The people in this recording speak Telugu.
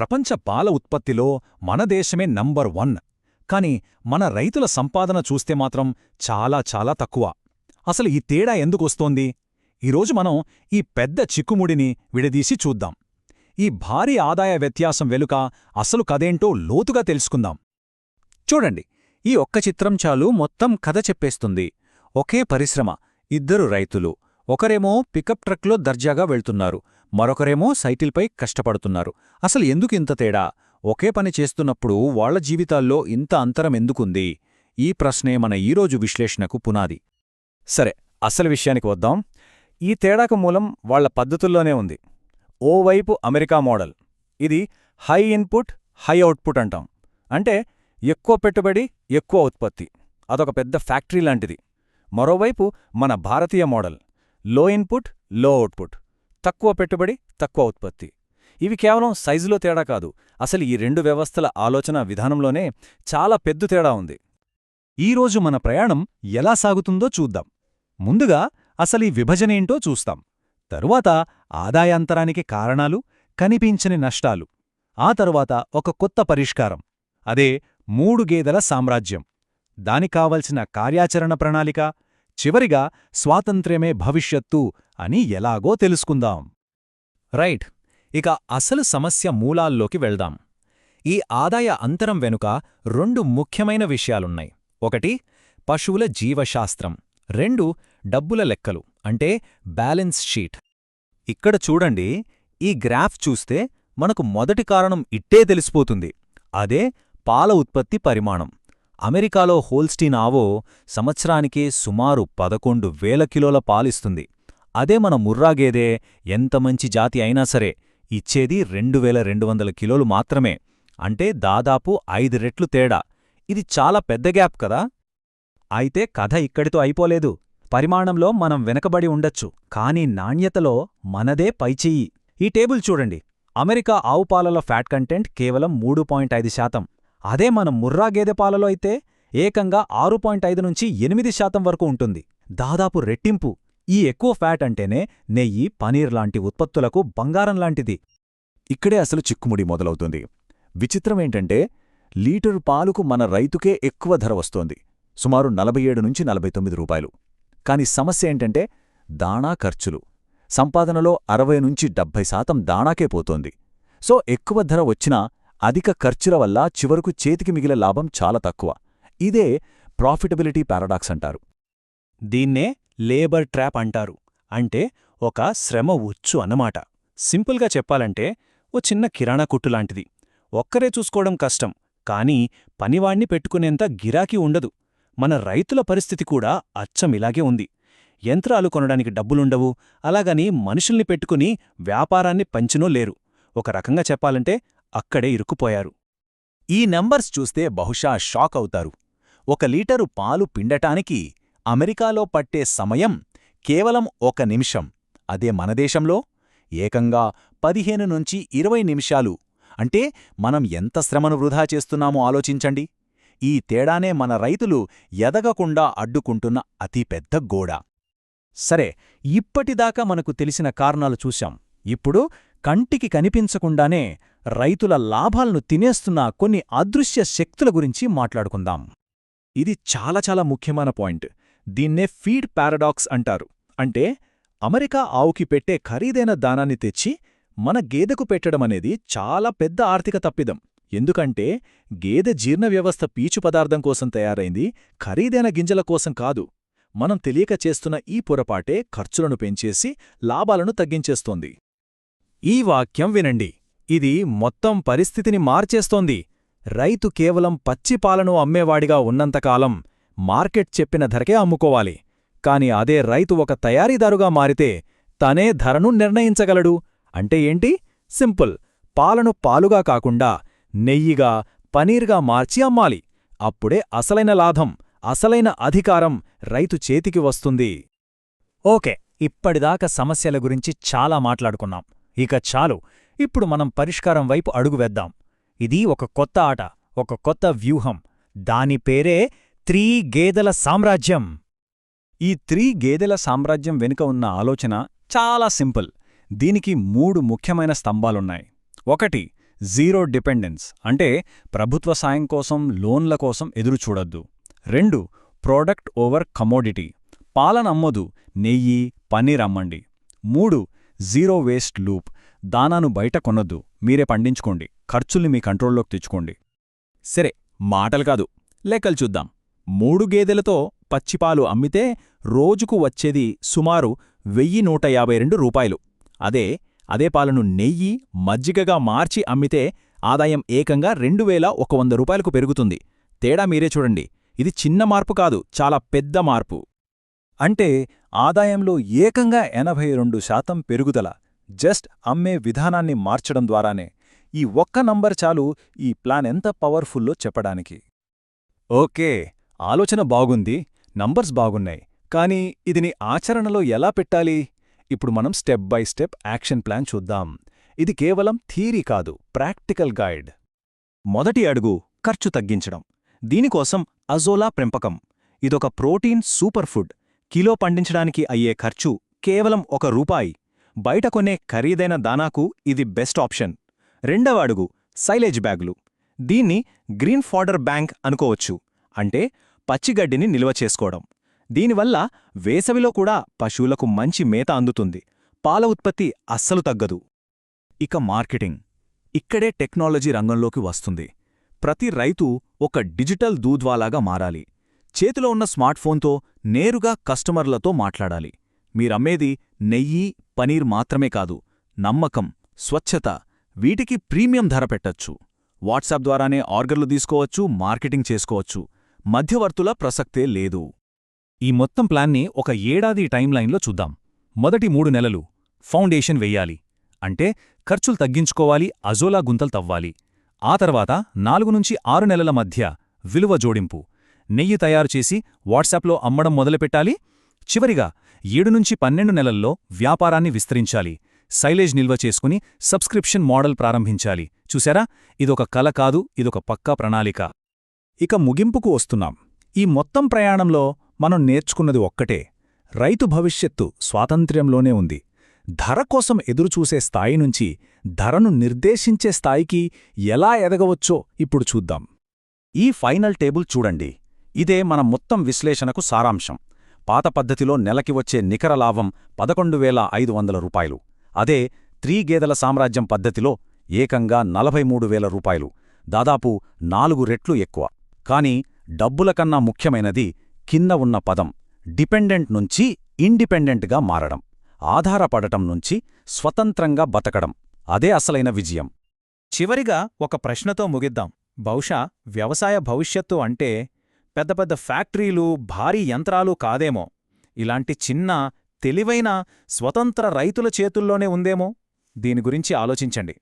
ప్రపంచ పాల ఉత్పత్తిలో మన దేశమే నంబర్ వన్. కాని మన రైతుల సంపాదన చూస్తే మాత్రం చాలా చాలా తక్కువ. అసలు ఈ తేడా ఎందుకొస్తోంది ఈరోజు మనం ఈ పెద్ద చిక్కుముడిని విడదీసి చూద్దాం. ఈ భారీ ఆదాయ వ్యత్యాసం వెనుక అసలు కదేంటో లోతుగా తెలుసుకుందాం. చూడండి ఈ ఒక్క చిత్రం చాలు మొత్తం కథ చెప్పేస్తుంది. ఒకే పరిశ్రమ ఇద్దరు రైతులు. ఒకరేమో పికప్ ట్రక్లో దర్జాగా వెళ్తున్నారు. మరొకరేమో సైకిల్పై కష్టపడుతున్నారు. అసలు ఎందుకు ఇంత తేడా? ఒకే పని చేస్తున్నప్పుడు వాళ్ళ జీవితాల్లో ఇంత అంతరం ఎందుకుంది? ఈ ప్రశ్నే మన ఈరోజు విశ్లేషణకు పునాది. సరే అసలు విషయానికి వద్దాం. ఈ తేడాకు మూలం వాళ్ళ పద్ధతుల్లోనే ఉంది. ఓవైపు అమెరికా మోడల్. ఇది హై ఇన్పుట్ హై అవుట్పుట్ అంటాం. అంటే ఎక్కువ పెట్టుబడి ఎక్కువ ఉత్పత్తి. అదొక పెద్ద ఫ్యాక్టరీ లాంటిది. మరోవైపు మన భారతీయ మోడల్. లో ఇన్పుట్లో అవుట్పుట్. తక్కువ పెట్టుబడి తక్కువ ఉత్పత్తి. ఇవి కేవలం సైజులో తేడా కాదు. అసలు ఈ రెండు వ్యవస్థల ఆలోచన విధానంలోనే చాలా పెద్ద తేడా ఉంది. ఈరోజు మన ప్రయాణం ఎలా సాగుతుందో చూద్దాం. ముందుగా అసలీ విభజనేంటో చూస్తాం. తరువాత ఆదాయాంతరానికి కారణాలు కనిపించని నష్టాలు. ఆ తరువాత ఒక కొత్త పరిష్కారం. అదే మూడు గేదెల సామ్రాజ్యం. దానికావలసిన కార్యాచరణ ప్రణాళిక చివరిగా స్వాతంత్ర్యమే భవిష్యత్తు అని ఎలాగో తెలుసుకుందాం. రైట్. ఇక అసలు సమస్య మూలాల్లోకి వెళ్దాం. ఈ ఆదాయ అంతరం వెనుక రెండు ముఖ్యమైన విషయాలున్నాయి. ఒకటి పశువుల జీవశాస్త్రం. రెండు డబ్బుల లెక్కలు అంటే బ్యాలెన్స్ షీట్. ఇక్కడ చూడండి ఈ గ్రాఫ్ చూస్తే మనకు మొదటి కారణం ఇట్టే తెలిసిపోతుంది. అదే పాల ఉత్పత్తి పరిమాణం. అమెరికాలో హోల్స్టీన్ ఆవో సంవత్సరానికి సుమారు పదకొండు వేల కిలోల పాలిస్తుంది. అదే మన ముర్రాగేదే ఎంత మంచి జాతి అయినా సరే ఇచ్చేది రెండు వేల రెండు వందల కిలోలు మాత్రమే. అంటే దాదాపు ఐదు రెట్లు తేడా. ఇది చాలా పెద్ద గ్యాప్ కదా? అయితే కథ ఇక్కడితో అయిపోలేదు. పరిమాణంలో మనం వెనకబడి ఉండొచ్చు. కానీ నాణ్యతలో మనదే పైచెయ్యి ఈ టేబుల్ చూడండి. అమెరికా ఆవుపాలలో ఫ్యాట్ కంటెంట్ కేవలం మూడు పాయింట్ ఐదు శాతం. అదే మనం ముర్రా గేదె పాలలో అయితే ఏకంగా ఆరు పాయింట్ ఐదు నుంచి ఎనిమిది శాతం వరకు ఉంటుంది. దాదాపు రెట్టింపు. ఈ ఎక్కువ ఫ్యాట్ అంటేనే నెయ్యి పనీర్ లాంటి ఉత్పత్తులకు బంగారం లాంటిది. ఇక్కడే అసలు చిక్కుముడి మొదలవుతుంది. విచిత్రమేంటంటే లీటరు పాలుకు మన రైతుకే ఎక్కువ ధర వస్తోంది. సుమారు నలభై ఏడు నుంచి నలభై తొమ్మిది రూపాయలు. కాని సమస్య ఏంటంటే దాణా ఖర్చులు. సంపాదనలో అరవై నుంచి డెబ్భై శాతం దాణాకే పోతోంది. సో ఎక్కువ ధర వచ్చినా అధిక ఖర్చుల వల్ల చివరకు చేతికి మిగిలిన లాభం చాలా తక్కువ. ఇదే ప్రాఫిటబిలిటీ పారాడాక్స్ అంటారు. దీన్నే లేబర్ ట్రాప్ అంటారు. అంటే ఒక శ్రమ ఉచ్చు అన్నమాట. సింపుల్గా చెప్పాలంటే ఓ చిన్న కిరాణా కుట్టులాంటిది ఒక్కరే చూసుకోవడం కష్టం. కానీ పనివాణ్ణి పెట్టుకునేంత గిరాకీ ఉండదు. మన రైతుల పరిస్థితి కూడా అచ్చమిలాగే ఉంది. యంత్రాలు కొనడానికి డబ్బులుండవు. అలాగని మనుషుల్ని పెట్టుకుని వ్యాపారాన్ని పంచినో లేరు. ఒక రకంగా చెప్పాలంటే అక్కడే ఇరుక్కుపోయారు. ఈ నంబర్స్ చూస్తే బహుశా షాక్ అవుతారు. ఒక లీటరు పాలు పిండటానికి అమెరికాలో పట్టే సమయం కేవలం ఒక నిమిషం. అదే మన దేశంలో? ఏకంగా పదిహేను నుంచి ఇరవై నిమిషాలు. అంటే మనం ఎంత శ్రమను వృధా చేస్తున్నామో ఆలోచించండి. ఈ తేడానే మన రైతులు ఎదగకుండా అడ్డుకుంటున్న అతిపెద్ద గోడ. సరే ఇప్పటిదాకా మనకు తెలిసిన కారణాలు చూశాం. ఇప్పుడు కంటికి కనిపించకుండానే రైతుల లాభాలను తినేస్తున్న కొన్ని అదృశ్య శక్తుల గురించి మాట్లాడుకుందాం. ఇది చాలా చాలా ముఖ్యమైన పాయింట్. దీన్నే ఫీడ్ పారాడాక్స్ అంటారు. అంటే అమెరికా ఆవుకి పెట్టే ఖరీదైన దానాన్ని తెచ్చి మన గేదెకు పెట్టడమనేది చాలా పెద్ద ఆర్థిక తప్పిదం. ఎందుకంటే గేదె జీర్ణ వ్యవస్థ పీచు పదార్థం కోసం తయారైంది ఖరీదైన గింజల కోసం కాదు. మనం తెలియక చేస్తున్న ఈ పొరపాటే ఖర్చులను పెంచేసి లాభాలను తగ్గించేస్తోంది. ఈ వాక్యం వినండి. ఇది మొత్తం పరిస్థితిని మార్చేస్తోంది. రైతు కేవలం పచ్చిపాలను అమ్మేవాడిగా ఉన్నంతకాలం మార్కెట్ చెప్పిన ధరకే అమ్ముకోవాలి. కాని అదే రైతు ఒక తయారీదారుగా మారితే తనే ధరను నిర్ణయించగలడు. అంటే ఏంటి? సింపుల్. పాలను పాలుగా కాకుండా నెయ్యిగా పనీర్గా మార్చి అమ్మాలి. అప్పుడే అసలైన లాభం అసలైన అధికారం రైతు చేతికి వస్తుంది. ఓకే ఇప్పటిదాకా సమస్యల గురించి చాలా మాట్లాడుకున్నాం. ఇక చాలు. ఇప్పుడు మనం పరిష్కారం వైపు అడుగు వేద్దాం. ఇది ఒక కొత్త ఆట ఒక కొత్త వ్యూహం. దాని పేరే త్రీ గేదెల సామ్రాజ్యం. ఈ త్రీ గేదెల సామ్రాజ్యం వెనుక ఉన్న ఆలోచన చాలా సింపుల్. దీనికి మూడు ముఖ్యమైన స్తంభాలున్నాయి. ఒకటి జీరో డిపెండెన్స్ అంటే ప్రభుత్వ సాయం కోసం లోన్ల కోసం ఎదురుచూడొద్దు. రెండు ప్రోడక్ట్ ఓవర్ కమోడిటీ పాలనమ్మదు నెయ్యి పన్నీర్ అమ్మండి. మూడు జీరో వేస్ట్ లూప్ దానాను బయట కొనొద్దు. మీరే పండించుకోండి. ఖర్చుల్ని మీ కంట్రోల్లోకి తెచ్చుకోండి. సరే మాటలు కాదు. లెక్కలు చూద్దాం. మూడు గేదెలతో పచ్చిపాలు అమ్మితే రోజుకు వచ్చేది సుమారు వెయ్యి నూట యాభై రెండు రూపాయలు. అదే అదే పాలను నెయ్యి మజ్జిగగా మార్చి అమ్మితే ఆదాయం ఏకంగా రెండు వేల ఒక వంద రూపాయలకు పెరుగుతుంది. తేడా మీరే చూడండి. ఇది చిన్న మార్పు కాదు చాలా పెద్ద మార్పు. అంటే ఆదాయంలో ఏకంగా ఎనభై రెండు శాతం పెరుగుదల. జస్ట్ అమ్మే విధానాన్ని మార్చడం ద్వారానే ఈ ఒక్క నంబర్ చాలు ఈ ప్లాన్ ఎంత పవర్ఫుల్లో చెప్పడానికి. ఓకే ఆలోచన బాగుంది నంబర్స్ బాగున్నాయి కానీ ఇదిని ఆచరణలో ఎలా పెట్టాలి? ఇప్పుడు మనం step by step action plan చూద్దాం. ఇది కేవలం థీరీ కాదు ప్రాక్టికల్ గైడ్. మొదటి అడుగు ఖర్చు తగ్గించడం. దీనికోసం అజోలా పెంపకం. ఇదొక ప్రోటీన్ సూపర్ ఫుడ్. కిలో పండించడానికి అయ్యే ఖర్చు కేవలం ఒక రూపాయి. బయట కొనే ఖరీదైన దానాకు ఇది బెస్ట్ ఆప్షన్. రెండవ అడుగు సైలేజ్ బ్యాగులు. దీన్ని గ్రీన్ ఫాడర్ బ్యాంక్ అనుకోవచ్చు. అంటే పచ్చిగడ్డిని నిల్వ చేసుకోవడం. దీనివల్ల వేసవిలో కూడా పశువులకు మంచి మేత అందుతుంది. పాల ఉత్పత్తి అస్సలు తగ్గదు. ఇక మార్కెటింగ్. ఇక్కడే టెక్నాలజీ రంగంలోకి వస్తుంది. ప్రతి రైతు ఒక డిజిటల్ దూద్వాలాగా మారాలి. చేతిలో ఉన్న స్మార్ట్ఫోన్తో నేరుగా కస్టమర్లతో మాట్లాడాలి. మీరమ్మేది నెయ్యి పనీర్ మాత్రమే కాదు నమ్మకం స్వచ్ఛత వీటికి ప్రీమియం ధర పెట్టచ్చు. వాట్సాప్ ద్వారానే ఆర్డర్లు తీసుకోవచ్చు మార్కెటింగ్ చేసుకోవచ్చు. మధ్యవర్తుల ప్రసక్తే లేదు. ఈ మొత్తం ప్లాన్ని ఒక ఏడాది టైంలైన్లో చూద్దాం. మొదటి మూడు నెలలు ఫౌండేషన్ వెయ్యాలి. అంటే ఖర్చులు తగ్గించుకోవాలి అజోలా గుంతలు తవ్వాలి. ఆ తర్వాత నాలుగు నుంచి ఆరు నెలల మధ్య విలువ జోడింపు. నెయ్యి తయారు చేసి వాట్సాప్లో అమ్మడం మొదలుపెట్టాలి. చివరిగా ఏడు నుంచి పన్నెండు నెలల్లో వ్యాపారాన్ని విస్తరించాలి. సైలేజ్ నిల్వ చేసుకుని సబ్స్క్రిప్షన్ మోడల్ ప్రారంభించాలి. చూసారా ఇదొక కల కాదు ఇదొక పక్కా ప్రణాళిక. ఇక ముగింపుకు వస్తున్నాం. ఈ మొత్తం ప్రయాణంలో మనం నేర్చుకున్నది ఒక్కటే. రైతు భవిష్యత్తు స్వాతంత్ర్యంలోనే ఉంది. ధర కోసం ఎదురుచూసే స్థాయి నుంచి ధరను నిర్దేశించే స్థాయికి ఎలా ఎదగవచ్చో ఇప్పుడు చూద్దాం. ఈ ఫైనల్ టేబుల్ చూడండి. ఇదే మన మొత్తం విశ్లేషణకు సారాంశం. పాత పద్ధతిలో నెలకి వచ్చే నికర లాభం పదకొండు వేల ఐదు వందల రూపాయలు. అదే త్రీ గేదెల సామ్రాజ్యం పద్ధతిలో ఏకంగా నలభై మూడు వేల రూపాయలు. దాదాపు నాలుగు రెట్లు ఎక్కువ. కాని డబ్బుల కన్నా ముఖ్యమైనది కింద ఉన్న పదం డిపెండెంట్ నుంచి ఇండిపెండెంట్గా మారడం ఆధారపడటం నుంచి స్వతంత్రంగా బతకడం. అదే అసలైన విజయం. చివరిగా ఒక ప్రశ్నతో ముగిద్దాం. బహుశా వ్యవసాయ భవిష్యత్తు అంటే పెద్ద పెద్ద ఫ్యాక్టరీలు భారీ యంత్రాలు కాదేమో. ఇలాంటి చిన్న తెలివైన స్వతంత్ర రైతుల చేతుల్లోనే ఉందేమో? దీని గురించి ఆలోచించండి.